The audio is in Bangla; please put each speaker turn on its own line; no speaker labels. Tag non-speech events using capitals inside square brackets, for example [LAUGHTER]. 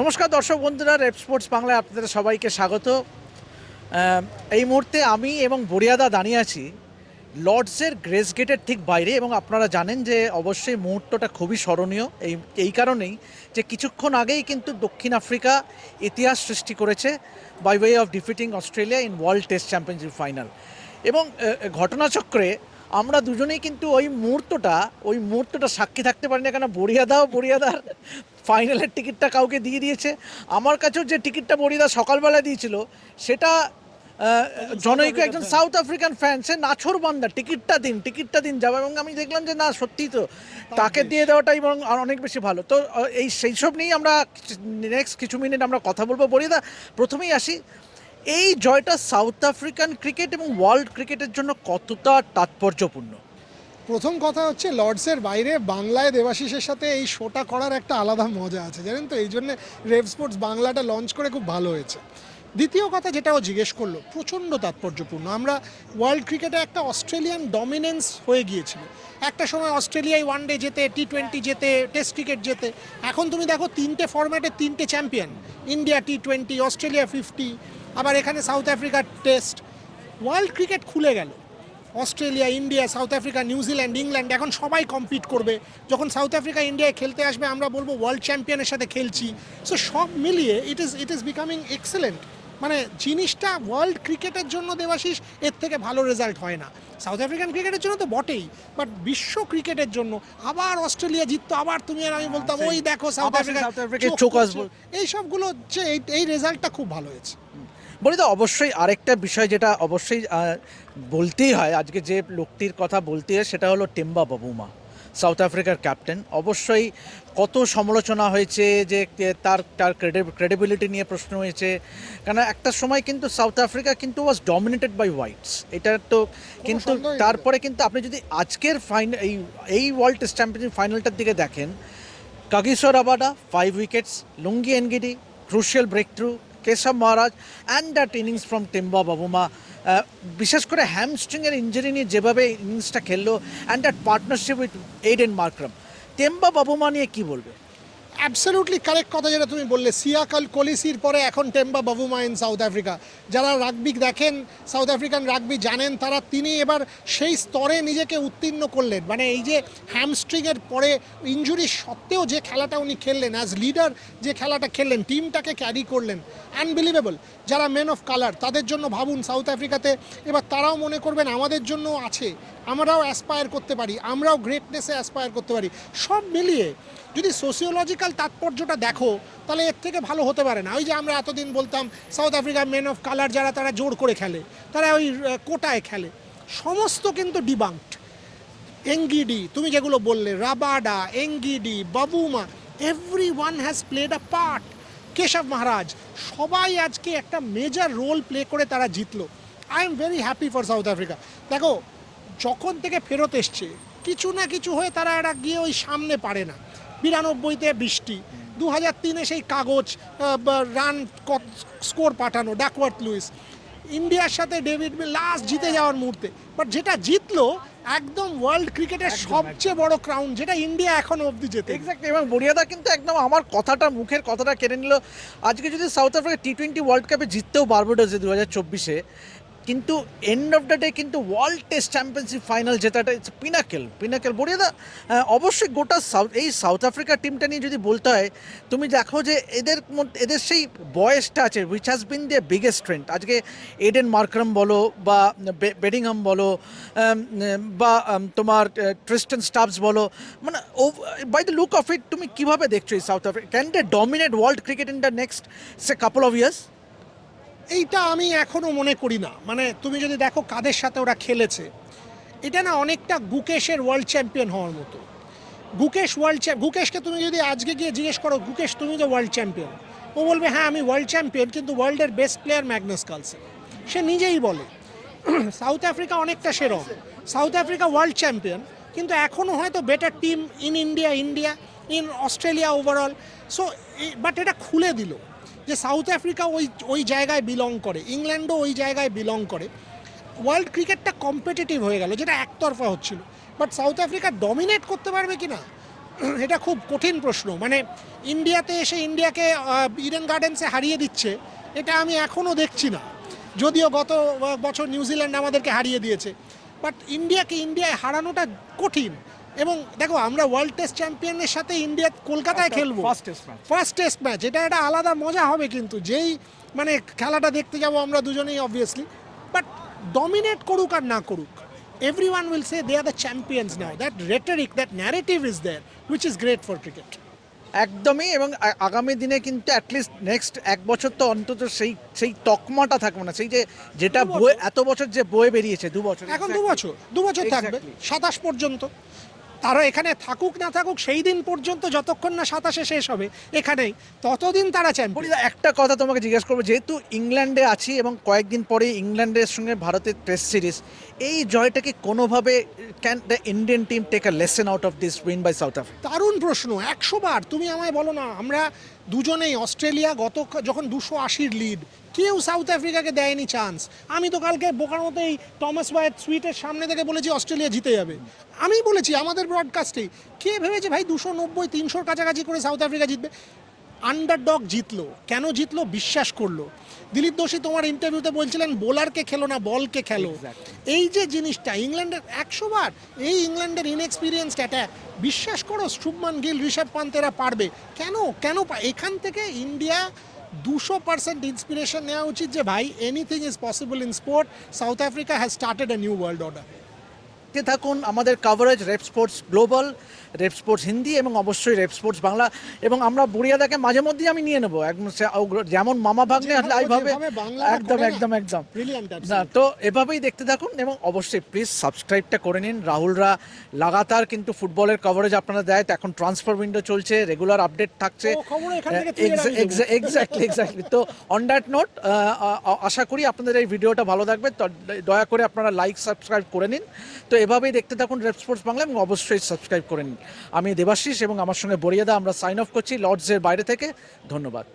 নমস্কার দর্শক বন্ধুরা, রেপ স্পোর্টস বাংলায় আপনাদের সবাইকে স্বাগত। এই মুহূর্তে আমি এবং বরিয়াদা দাঁড়িয়ে আছি লর্ডসের গ্রেস গেটের ঠিক বাইরে এবং আপনারা জানেন যে অবশ্যই মুহূর্তটা খুবই স্মরণীয়। এই এই কারণেই যে কিছুক্ষণ আগেই কিন্তু দক্ষিণ আফ্রিকা ইতিহাস সৃষ্টি করেছে by way of defeating Australia in world test championship final এবং ঘটনাচক্রে আমরা দুজনেই কিন্তু ওই মুহূর্তটা ওই মুহূর্তটা সাক্ষী থাকতে পারি না কেন বরিয়াদাও বরিয়াদার ফাইনালের টিকিটটা কাউকে দিয়ে দিয়েছে। আমার কাছেও যে টিকিটটা বরিয়াদা সকালবেলা দিয়েছিল সেটা জনৈক একজন সাউথ আফ্রিকান ফ্যান সে নাছর বান্দা টিকিটটা দিন টিকিটটা দিন যাবে। এবং আমি দেখলাম যে না সত্যিই তো তাকে দিয়ে দেওয়াটাই বরং আর অনেক বেশি ভালো। তো এই সেই সব নিয়েই আমরা নেক্সট কিছু মিনিট আমরা কথা বলব। বরিয়াদা প্রথমেই আসি। এই জয়টা সাউথ আফ্রিকান ক্রিকেট এবং ওয়ার্ল্ড ক্রিকেটের জন্য কতটা তাৎপর্যপূর্ণ?
প্রথম কথা হচ্ছে লর্ডসের বাইরে বাংলায় দেবাশিসের সাথে এই শোটা করার একটা আলাদা মজা আছে, জানেন তো? এই জন্য রেভ স্পোর্টস বাংলাটা লঞ্চ করে খুব ভালো হয়েছে। দ্বিতীয় কথা যেটা ও জিজ্ঞেস করল, প্রচণ্ড তাৎপর্যপূর্ণ। আমরা ওয়ার্ল্ড ক্রিকেটে একটা অস্ট্রেলিয়ান ডমিনেন্স হয়ে গিয়েছিল। একটা সময় অস্ট্রেলিয়ায় ওয়ান ডে যেতে টি টোয়েন্টি যেতে টেস্ট ক্রিকেট যেতে। এখন তুমি দেখো তিনটে ফরম্যাটে তিনটে champion India T twenty Australia fifty আবার এখানে সাউথ আফ্রিকার টেস্ট ওয়ার্ল্ড ক্রিকেট খুলে গেল। Australia India South Africa New Zealand England এখন সবাই কম্পিট করবে। যখন সাউথ আফ্রিকা ইন্ডিয়ায় খেলতে আসবে আমরা বলব ওয়ার্ল্ড চ্যাম্পিয়নের সাথে খেলছি। সো সব মিলিয়ে it is it is becoming excellent মানে জিনিসটা ওয়ার্ল্ড ক্রিকেটের জন্য দেবাশিস এর থেকে ভালো রেজাল্ট হয় না। সাউথ আফ্রিকান ক্রিকেটের জন্য তো বটেই বাট বিশ্ব ক্রিকেটের জন্য আবার অস্ট্রেলিয়া জিততো আবার তুমি আর আমি বলতাম ওই দেখো সাউথ আফ্রিকা
সাউথ চোখ আসবে।
এই সবগুলো হচ্ছে এই রেজাল্টটা খুব ভালো হয়েছে।
বলি তো অবশ্যই আরেকটা বিষয় যেটা অবশ্যই বলতেই হয় আজকে যে লোকটির কথা বলতে হয় সেটা হলো টেম্বা বাবুমা সাউথ আফ্রিকার ক্যাপ্টেন। অবশ্যই কত সমালোচনা হয়েছে যে তার তার ক্রেডিবিলিটি নিয়ে প্রশ্ন হয়েছে। কেন একটা সময় কিন্তু সাউথ আফ্রিকা কিন্তু ওয়াজ ডমিনেটেড বাই হোয়াইটস এটা তো কিন্তু তারপরে কিন্তু আপনি যদি আজকের ফাইনাল এই এই ওয়ার্ল্ড টেস্ট চ্যাম্পিয়নশিপ ফাইনালটার দিকে দেখেন কাগিসর আবাডা five wickets Lungi Ngidi crucial breakthrough Keshav Maharaj and that innings from Temba Bavuma বিশেষ করে হ্যামস্ট্রিংয়ের ইঞ্জুরি নিয়ে যেভাবে ইনিংসটা খেললো and that partnership with and Markram Temba Bavuma নিয়ে কী বলবে?
অ্যাবসলিউটলি কারেক্ট কথা যেটা তুমি বললে। সিয়াকাল কলিসির পরে এখন Temba Bavuma in South Africa. যারা রাগবি দেখেন, সাউথ আফ্রিকান রাগবি জানেন, তারা তিনি এবার সেই স্তরে নিজেকে উত্তীর্ণ করলেন। মানে এই যে হ্যামস্ট্রিংয়ের পরে ইঞ্জুরি সত্ত্বেও যে খেলাটা উনি খেললেন অ্যাজ লিডার যে খেলাটা খেললেন, টিমটাকে ক্যারি করলেন। আনবিলিভেবল যারা মেন অফ কালার তাদের জন্য ভাবুন সাউথ আফ্রিকাতে, এবার তারাও মনে করবেন আমাদের জন্য আছে। আমরাও অ্যাসপায়ার করতে পারি, আমরাও গ্রেটনেসে অ্যাসপায়ার করতে পারি। সব মিলিয়ে যদি সোসিওলজিক্যাল তাৎপর্যটা দেখো, তাহলে এর থেকে ভালো হতে পারে না। ওই যে আমরা এতদিন বলতাম সাউথ আফ্রিকার মেন অফ কালার যারা, তারা জোর করে খেলে। তারা ওই কোটায় খেলে। সমস্ত কিন্তু ডিবাঙ্কড এঙ্গিডি তুমি যেগুলো বললে Rabada Ngidi Bavuma everyone has played a part Keshav Maharaj সবাই আজকে একটা মেজর রোল প্লে করে তারা জিতলো। I'm very happy for South Africa দেখো যখন থেকে ফেরত এসছে কিছু না কিছু হয়ে তারা এরা গিয়ে ওই সামনে পারে না। বিরানব্বইতে বৃষ্টি দু হাজার তিনে সেই কাগজ রান স্কোর পাঠানো ডাকওয়ার্থ লুইস ইন্ডিয়ার সাথে ডেভিড মিল লাস্ট জিতে যাওয়ার মুহূর্তে। বাট যেটা জিতলো একদম ওয়ার্ল্ড ক্রিকেটের সবচেয়ে বড় ক্রাউন যেটা ইন্ডিয়া এখনও অবধি যেতে
এক্স্যাক্টলি এবং বরিয়াদা কিন্তু একদম আমার কথাটা মুখের কথাটা কেড়ে নিল। আজকে যদি South Africa T twenty world কাপে জিততেও বারবাডোসে দু হাজার চব্বিশে কিন্তু এন্ড অফ দ্য ডে কিন্তু ওয়ার্ল্ড টেস্ট চ্যাম্পিয়নশিপ ফাইনাল জেতাটা ইটস পিনাকেল পিনাকেল বরিয়াদা আহ, অবশ্যই গোটা সাউথ এই সাউথ আফ্রিকা টিমটা নিয়ে যদি বলতে হয় তুমি দেখো যে এদের এদের সেই বয়সটা আছে উইচ হ্যাজ বিন দিয়ে বিগেস্ট স্ট্রেংথ আজকে এডেন মার্ক্রাম বলো বা বেডিংহাম বলো বা তোমার ট্রিস্টন স্টাবস বলো মানে by the look of it তুমি কীভাবে দেখছ এই South Africa can they dominate world cricket in the next say couple of years
এইটা আমি এখনও মনে করি না। মানে তুমি যদি দেখো কাদের সাথে ওরা খেলেছে, এটা না অনেকটা গুকেশের ওয়ার্ল্ড চ্যাম্পিয়ন হওয়ার মতো। গুকেশ ওয়ার্ল্ড চ্যাম্প গুকেশকে তুমি যদি আজকে গিয়ে জিজ্ঞেস করো, গুকেশ, তুমি তো ওয়ার্ল্ড চ্যাম্পিয়ন ও বলবে হ্যাঁ আমি ওয়ার্ল্ড চ্যাম্পিয়ন কিন্তু ওয়ার্ল্ডের বেস্ট প্লেয়ার ম্যাগনাস কালসে সে নিজেই বলে [CLEARS THROAT] সাউথ আফ্রিকা অনেকটা সেরম। সাউথ আফ্রিকা ওয়ার্ল্ড চ্যাম্পিয়ন কিন্তু এখনও হয়তো better team in India India in Australia overall so but এটা খুলে দিল। যে সাউথ আফ্রিকা ওই ওই জায়গায় বিলং করে, ইংল্যান্ডও ওই জায়গায় বিলং করে। ওয়ার্ল্ড ক্রিকেটটা কম্পিটিটিভ হয়ে গেল, যেটা একতরফা হচ্ছিল। বাট সাউথ আফ্রিকা ডমিনেট করতে পারবে কি না [CLEARS THROAT] এটা খুব কঠিন প্রশ্ন। মানে ইন্ডিয়াতে এসে ইন্ডিয়াকে ইডেন গার্ডেন্সে হারিয়ে দিচ্ছে, এটা আমি এখনও দেখছি না। যদিও গত বছর নিউজিল্যান্ড আমাদেরকে হারিয়ে দিয়েছে। বাট ইন্ডিয়াকে, ইন্ডিয়ায় হারানোটা কঠিন। এবং দেখো আমরা ওয়ার্ল্ড টেস্ট চ্যাম্পিয়নের সাথে ইন্ডিয়া কলকাতায় খেলব. ফার্স্ট টেস্ট ম্যাচ এটা একটা আলাদা মজা হবে কিন্তু। যেই মানে খেলাটা দেখতে যাব আমরা দুজনেই অবভিয়াসলি বাট ডমিনেট করুক আর না করুক everyone will say they are the champions now that rhetoric that narrative is there which is great for cricket
একদমই এবং আগামী দিনে কিন্তু অ্যাটলিস্ট নেক্সট এক বছর তো অন্তত সেই সেই তকমাটা থাকবে না। সেই যে যেটা বই এত বছর যে বয়ে বেরিয়েছে দু বছর।
এখন দু বছর দু বছর থাকবে সাতাশ পর্যন্ত। তারা এখানে থাকুক না থাকুক, সেই দিন পর্যন্ত যতক্ষণ না সাতাশে শেষ হবে, এখানেই ততদিন তারা চ্যাম্পিয়ন
একটা কথা তোমাকে জিজ্ঞেস করব, যেহেতু ইংল্যান্ডে আছি এবং কয়েকদিন পরে ইংল্যান্ডের সঙ্গে ভারতের টেস্ট সিরিজ এই জয়টাকে কোনোভাবে can the Indian team take a lesson out of this win by South Africa
দারুণ প্রশ্ন, একশো বার, তুমি আমায় বলো না, আমরা দুজনেই, অস্ট্রেলিয়া গত, যখন দুশো আশির লিড কেউ সাউথ আফ্রিকাকে দেয়নি চান্স আমি তো কালকে বোকার মতো এই টমাস ওয়াইট সুইটের সামনে থেকে বলেছি অস্ট্রেলিয়া জিতে যাবে। আমি বলেছি, আমাদের ব্রডকাস্টেই কে ভেবেছে ভাই দুশো নব্বই, তিনশোর কাছাকাছি করে সাউথ আফ্রিকা জিতবে? আন্ডারডগ জিতলো। কেন জিতলো? বিশ্বাস করল। দিলীপ দোষী তোমার ইন্টারভিউতে বলছিলেন বোলারকে খেলো না বলকে খেলো. এই যে জিনিসটা ইংল্যান্ডের একশো বার এই ইংল্যান্ডের ইনএক্সপিরিয়েন্সড অ্যাটাক বিশ্বাস করো শুভমান গিল ঋষভ পান্ত এরা পারবে। কেন? কেন এখান থেকে ইন্ডিয়া দুশো পার্সেন্ট ইন্সপিরেশন নেওয়া উচিত যে ভাই anything is possible in sport South Africa has started a new world order
দেখতে থাকুন আমাদের coverage Rev Sports global Rev Sports Hindi এবং অবশ্যই রেপ স্পোর্টস বাংলা। এবং আমরা বুড়িয়াদাকে মাঝে মধ্যেই আমি নিয়ে নেব। একদম যেমন মামা ভাগ্নে
যেভাবে বাংলাটা
একদম একদম একদম। না তো এভাবেই দেখতে থাকুন এবং অবশ্যই প্লিজ সাবস্ক্রাইবটা করে নিন। রাহুলরা লাগাতার কিন্তু ফুটবলের কভারেজ আপনারা দেয়। তো এখন ট্রান্সফার উইন্ডো চলছে রেগুলার আপডেট থাকছে। এক্স্যাক্টলি এক্স্যাক্টলি তো অন দ্যাট নোট আশা করি আপনাদের এই ভিডিওটা ভালো থাকবে। তো দয়া করে আপনারা লাইক সাবস্ক্রাইব করে নিন। তো এভাবেই দেখতে থাকুন রেপ স্পোর্টস বাংলা এবং অবশ্যই সাবস্ক্রাইব করে নিন। আমি দেবাশিস এবং আমার সঙ্গে বরিয়াদা আমরা সাইন অফ করছি। লর্ডসের বাইরে থেকে ধন্যবাদ।